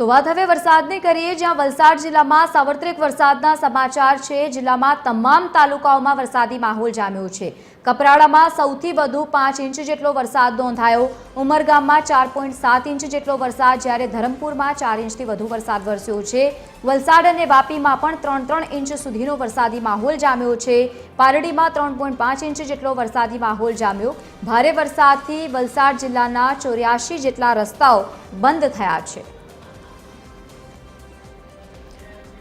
તો વાત હવે વરસાદની કરીએ, જ્યાં વલસાડ જિલ્લામાં સાર્વત્રિક વરસાદના સમાચાર છે. જિલ્લામાં તમામ તાલુકાઓમાં વરસાદી માહોલ જામ્યો છે. કપરાડામાં સૌથી વધુ પાંચ ઇંચ જેટલો વરસાદ નોંધાયો. ઉમરગામમાં ચાર પોઈન્ટ સાત ઇંચ જેટલો વરસાદ, જ્યારે ધરમપુરમાં ચાર ઇંચથી વધુ વરસાદ વરસ્યો છે. વલસાડ અને વાપીમાં પણ ત્રણ ત્રણ ઇંચ સુધીનો વરસાદી માહોલ જામ્યો છે. પારડીમાં ત્રણ પોઈન્ટ પાંચ ઇંચ જેટલો વરસાદી માહોલ જામ્યો. ભારે વરસાદથી વલસાડ જિલ્લાના ચોર્યાસી જેટલા રસ્તાઓ બંધ થયા છે.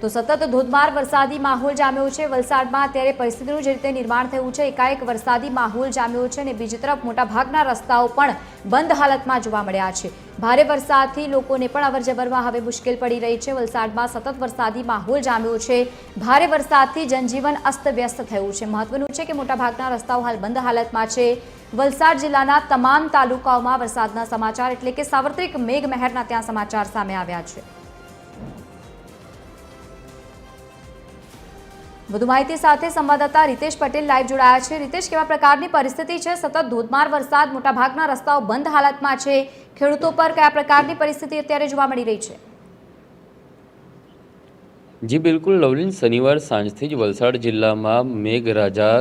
તો સતત ધોધમાર વરસાદી માહોલ જામ્યો છે. વલસાડમાં અત્યારે પરિસ્થિતિનું જે રીતે નિર્માણ થયું છે, એકાએક વરસાદી માહોલ જામ્યો છે અને બીજી તરફ મોટાભાગના રસ્તાઓ પણ બંધ હાલતમાં જોવા મળ્યા છે. ભારે વરસાદથી લોકોને પણ અવરજવરમાં હવે મુશ્કેલ પડી રહી છે. વલસાડમાં સતત વરસાદી માહોલ જામ્યો છે. ભારે વરસાદથી જનજીવન અસ્તવ્યસ્ત થયું છે. મહત્વનું છે કે મોટાભાગના રસ્તાઓ હાલ બંધ હાલતમાં છે. વલસાડ જિલ્લાના તમામ તાલુકાઓમાં વરસાદના સમાચાર એટલે કે સાર્વત્રિક મેઘમહેરના ત્યાં સમાચાર સામે આવ્યા છે. વધુ માહિતી સાથે સંવાદદાતા રીતેશ પટેલ લાઈવ જોડાયા છે. રીતેશ, કેવા પ્રકારની પરિસ્થિતિ છે? સતત ધોધમાર વરસાદ, મોટાભાગના રસ્તાઓ બંધ હાલતમાં છે. ખેડૂતો પર કયા પ્રકારની પરિસ્થિતિ અત્યારે જોવા મળી રહી છે? જી, બિલકુલ. લવલીન શનિવાર સાંજથી જ વલસાડ જિલ્લામાં મેઘરાજા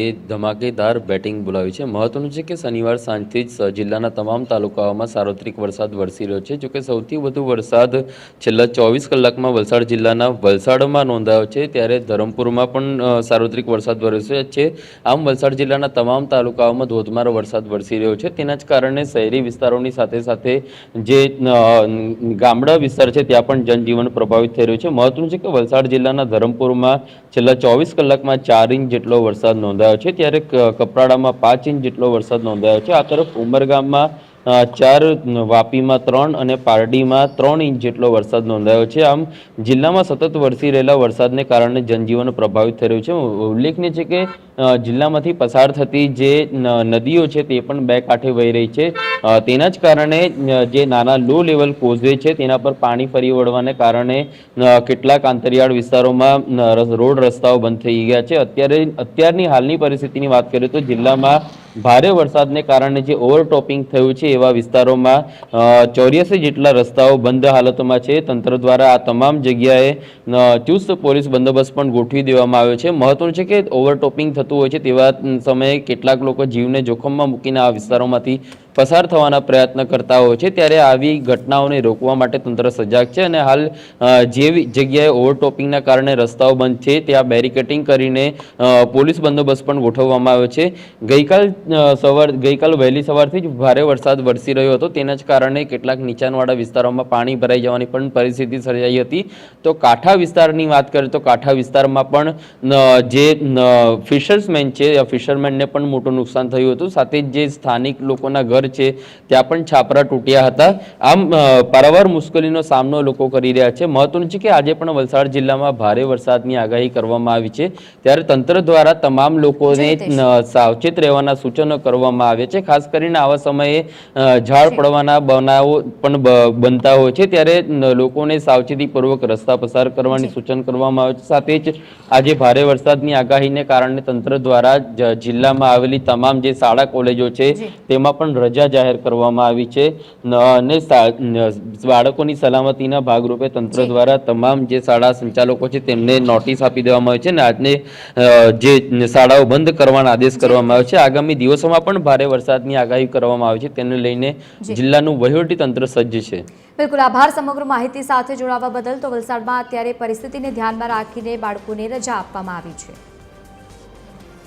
એ ધમાકેદાર બેટિંગ બોલાવી છે. મહત્વનું છે કે શનિવાર સાંજથી જ જિલ્લાના તમામ તાલુકાઓમાં સાર્વત્રિક વરસાદ વરસી રહ્યો છે, જોકે સૌથી વધુ વરસાદ છેલ્લા ચોવીસ કલાકમાં વલસાડ જિલ્લાના વલસાડમાં નોંધાયો છે. ત્યારે ધરમપુરમાં પણ સાર્વત્રિક વરસાદ વરસ્યો છે. આમ વલસાડ જિલ્લાના તમામ તાલુકાઓમાં ધોધમાર વરસાદ વરસી રહ્યો છે. તેના જ કારણે શહેરી વિસ્તારોની સાથે સાથે જે ગામડા વિસ્તાર છે, ત્યાં પણ જનજીવન પ્રભાવિત થઈ રહ્યું છે. મહત્વનું છે કે વલસાડ જિલ્લાના ધરમપુરમાં છેલ્લા ચોવીસ કલાકમાં ચાર ઇંચ જેટલો વરસાદ નોંધાયો છે, ત્યારે કપરાડામાં પાંચ ઇંચ જેટલો વરસાદ નોંધાયો છે. આ તરફ ઉમરગામમાં ચાર વાપીમાં ત્રણ અને પારડીમાં ત્રણ ઇંચ જેટલો વરસાદ નોંધાયો છે. આમ જિલ્લામાં સતત વરસી રહેલા વરસાદને કારણે જનજીવન પ્રભાવિત થઈ રહ્યું છે. ઉલ્લેખનીય છે કે જિલ્લામાંથી પસાર થતી જે નદીઓ છે તે પણ બે કાંઠે વહી રહી છે. તેના જ કારણે જે નાના લો લેવલ કોઝવે છે તેના પર પાણી ફરી વળવાને કારણે કેટલાક આંતરિયાળ વિસ્તારોમાં રોડ રસ્તાઓ બંધ થઈ ગયા છે. અત્યારે, અત્યારની હાલની પરિસ્થિતિની વાત કરીએ તો જિલ્લામાં ભારે વરસાદને કારણે જે ઓવરટોપિંગ થયું છે એવા વિસ્તારોમાં ચોર્યાસી જેટલા રસ્તાઓ બંધ હાલતમાં છે. તંત્ર દ્વારા આ તમામ જગ્યાએ ચુસ્ત પોલીસ બંદોબસ્ત પણ ગોઠવી દેવામાં આવ્યો છે. મહત્વનું છે કે ઓવરટોપિંગ થતું હોય છે તેવા સમયે કેટલાક લોકો જીવને જોખમમાં મૂકીને આ વિસ્તારોમાંથી પસાર થવાના પ્રયત્ન કરતા હોય છે, ત્યારે આવી ઘટનાઓને રોકવા માટે તંત્ર સજાગ છે અને હાલ જેવી જગ્યાએ ઓવરટોપિંગના કારણે રસ્તાઓ બંધ છે, ત્યાં બેરિકેટિંગ કરીને પોલીસ બંદોબસ્ત પણ ગોઠવવામાં આવ્યો છે. ગઈકાલ સવાર, ગઈકાલ વહેલી સવારથી જ ભારે વરસાદ વરસી રહ્યો હતો, તેના જ કારણે કેટલાક નીચાણવાળા વિસ્તારોમાં પાણી ભરાઈ જવાની પણ પરિસ્થિતિ સર્જાઈ હતી. તો કાંઠા વિસ્તારની વાત કરીએ તો કાંઠા વિસ્તારમાં પણ જે ફિશર્સમેન છે, ફિશરમેનને પણ મોટું નુકસાન થયું હતું. સાથે જે સ્થાનિક લોકોના ઘર છે ત્યાં પણ છાપરા તૂટ્યા હતા. આમ પારાવાર મુશ્કેલીનો સામનો લોકો કરી રહ્યા છે. મહત્વનું છે કે આજે પણ વલસાડ જિલ્લામાં ભારે વરસાદની આગાહી કરવામાં આવી છે. ત્યારે તંત્ર દ્વારા તમામ લોકોને સાવચેત રહેવાના સૂચનો કરવામાં આવે છે. ખાસ કરીને આવા સમયે ઝાડ પડવાના બનાવો પણ બનતા હોય છે. ત્યારે લોકોને સાવચેતીપૂર્વક રસ્તા પસાર કરવાની સૂચન કરવામાં આવે છે. સાથે જ આજે ભારે વરસાદની આગાહીને કારણે તંત્ર દ્વારા જિલ્લામાં આવેલી તમામ જે શાળા કોલેજો છે તેમાં પણ રજા જાહેર કરવામાં આવી છે. અને બાળકોની સલામતીના ભાગરૂપે તંત્ર દ્વારા તમામ જે શાળા સંચાલકો છે તેમને નોટિસ આપી દેવામાં આવી છે અને આજને જે શાળાઓ બંધ કરવાના આદેશ કરવામાં આવ્યો છે. આગામી દિવસોમાં પણ ભારે વરસાદની આગાહી કરવામાં આવી છે. તેને લઈને જિલ્લાનું વહીવટી તંત્ર સજ્જ છે. બિલકુલ આભાર સમગ્ર માહિતી સાથે જોડાવા બદલ. તો વલસાડમાં અત્યારે પરિસ્થિતિને ધ્યાનમાં રાખીને બાળકોને રજા આપવામાં આવી છે.